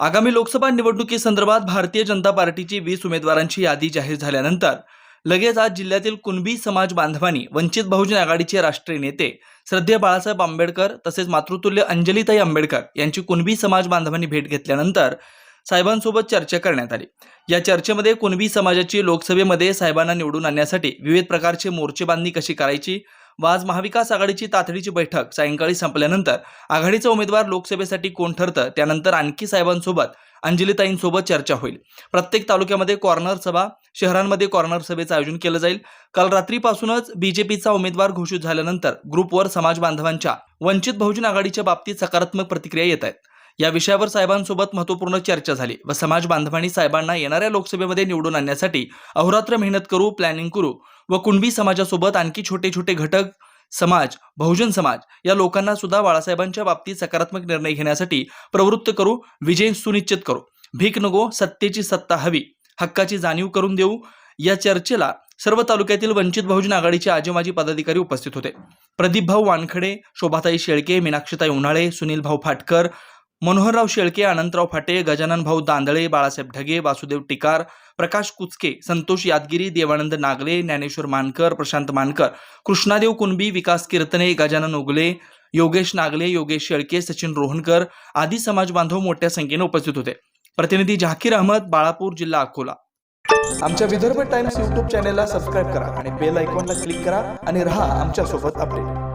आगामी लोकसभा निवडणुकीसंदर्भात भारतीय जनता पार्टीची वीस उमेदवारांची यादी जाहीर झाल्यानंतर लगेच आज जिल्ह्यातील कुणबी समाज बांधवांनी वंचित बहुजन आघाडीचे राष्ट्रीय नेते श्रद्धे बाळासाहेब आंबेडकर तसेच मातृतुल्य अंजलीताई आंबेडकर यांची कुणबी समाज बांधवांनी भेट घेतल्यानंतर साहेबांसोबत चर्चा करण्यात आली. या चर्चेमध्ये कुणबी समाजाची लोकसभेमध्ये साहेबांना निवडून आणण्यासाठी विविध प्रकारचे मोर्चेबांधणी कशी करायची व आज महाविकास आघाडीची तातडीची बैठक सायंकाळी संपल्यानंतर आघाडीचा उमेदवार लोकसभेसाठी कोण ठरतं? त्यानंतर आणखी साहेबांसोबत अंजलीताईंसोबत चर्चा होईल. प्रत्येक तालुक्यामध्ये कॉर्नर सभा शहरांमध्ये कॉर्नर सभेचं आयोजन केलं जाईल. काल रात्रीपासूनच बीजेपीचा उमेदवार घोषित झाल्यानंतर ग्रुपवर समाज बांधवांच्या वंचित बहुजन आघाडीच्या बाबतीत सकारात्मक प्रतिक्रिया येत आहेत. या विषयावर साहेबांसोबत महत्त्वपूर्ण चर्चा झाली व समाज बांधवांनी साहेबांना येणाऱ्या लोकसभेमध्ये निवडून आणण्यासाठी अहोरात्र मेहनत करू प्लॅनिंग करू व कुणबी समाजासोबत आणखी छोटे छोटे घटक समाज बहुजन समाज या लोकांना सुद्धा बाळासाहेबांच्या बाबतीत सकारात्मक निर्णय घेण्यासाठी प्रवृत्त करू विजय सुनिश्चित करू. भीक नको सत्तेची सत्ता हवी हक्काची जाणीव करून देऊ या चर्चेला सर्व तालुक्यातील वंचित बहुजन आघाडीचे आजी माजी पदाधिकारी उपस्थित होते. प्रदीप भाऊ वानखडे शोभाताई शेळके मीनाक्षीताई उन्हाळे सुनील भाऊ फाटकर मनोहरराव शेळके अनंतराव फाटे गजानन भाऊ दांदळे बाळासाहेब ढगे वासुदेव टिकार प्रकाश कुचके संतोष यादगिरी देवानंद नागले ज्ञानेश्वर मानकर प्रशांत मानकर कृष्णादेव कुणबी विकास कीर्तने गजानन उगले योगेश नागले योगेश शेळके सचिन रोहनकर आदी समाज बांधव मोठ्या संख्येने उपस्थित होते. प्रतिनिधी झाकीर अहमद बाळापूर जिल्हा अकोला. आमच्या विदर्भ टाइम्स युट्यूब चॅनेलला सबस्क्राईब करा आणि बेल आयकॉनला क्लिक करा आणि रहा आमच्यासोबत अपडेट.